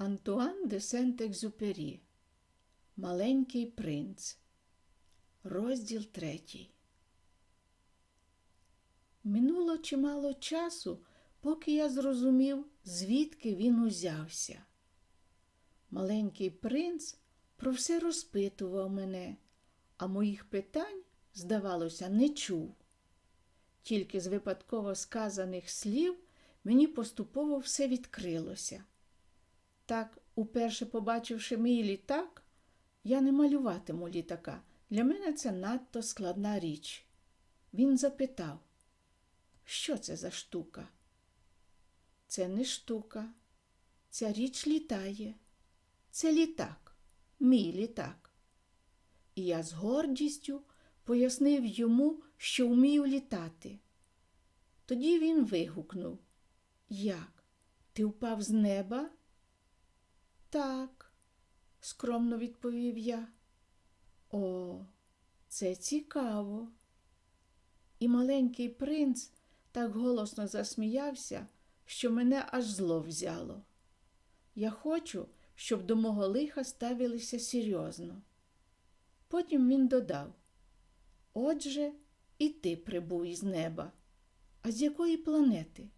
Антуан де Сент-Екзюпері Маленький принц. Розділ третій. Минуло чимало часу, поки я зрозумів, звідки він узявся. Маленький принц про все розпитував мене, а моїх питань, здавалося, не чув. Тільки з випадково сказаних слів мені поступово все відкрилося. Так, уперше побачивши мій літак, я не малюватиму літака. Для мене це надто складна річ. Він запитав, що це за штука? Це не штука. Ця річ літає. Це літак, мій літак. І я з гордістю пояснив йому, що вмію літати. Тоді він вигукнув Як? Ти впав з неба? Так, скромно відповів я. О, це цікаво. І маленький принц так голосно засміявся, що мене аж зло взяло. Я хочу, щоб до мого лиха ставилися серйозно. Потім він додав Отже, і ти прибув із неба. А з якої планети?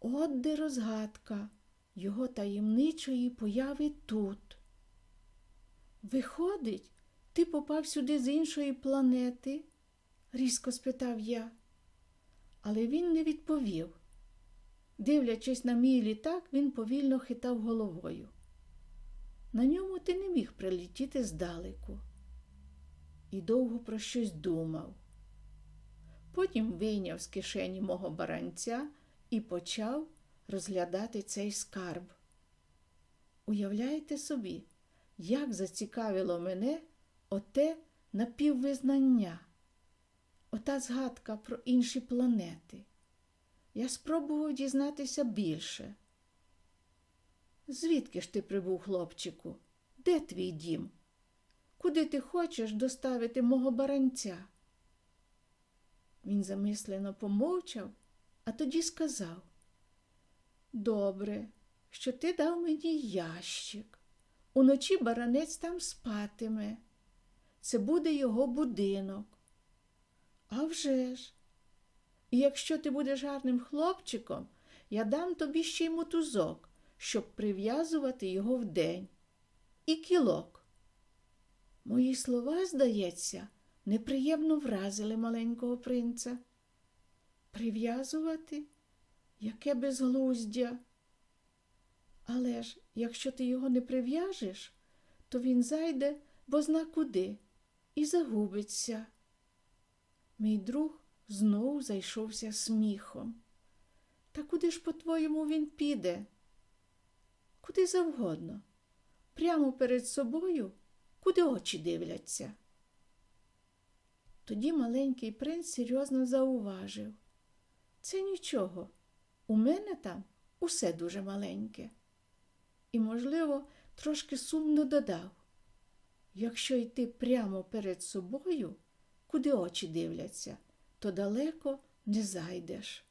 От де розгадка його таємничої появи тут. Виходить, ти попав сюди з іншої планети? різко спитав я. Але він не відповів. Дивлячись на мій літак, він повільно хитав головою. На ньому ти не міг прилетіти здалеку. І довго про щось думав. Потім вийняв з кишені мого баранця і почав розглядати цей скарб. Уявляєте собі, як зацікавило мене оте напіввизнання, ота згадка про інші планети. Я спробував дізнатися більше. Звідки ж ти прибув, хлопчику? Де твій дім? Куди ти хочеш доставити мого баранця? Він замислено помовчав, а тоді сказав Добре, що ти дав мені ящик. Уночі баранець там спатиме. Це буде його будинок. А вже ж! І якщо ти будеш гарним хлопчиком, я дам тобі ще й мотузок, щоб прив'язувати його вдень. І кілок. Мої слова, здається, неприємно вразили маленького принца. Прив'язувати? Яке безглуздя. Але ж, якщо ти його не прив'яжеш, то він зайде бозна куди і загубиться. Мій друг знову зайшовся сміхом. Та куди ж, по-твоєму, він піде? Куди завгодно, прямо перед собою, куди очі дивляться. Тоді маленький принц серйозно зауважив це нічого, у мене там усе дуже маленьке. І, можливо, трошки сумно додав якщо йти прямо перед собою, куди очі дивляться, то далеко не зайдеш.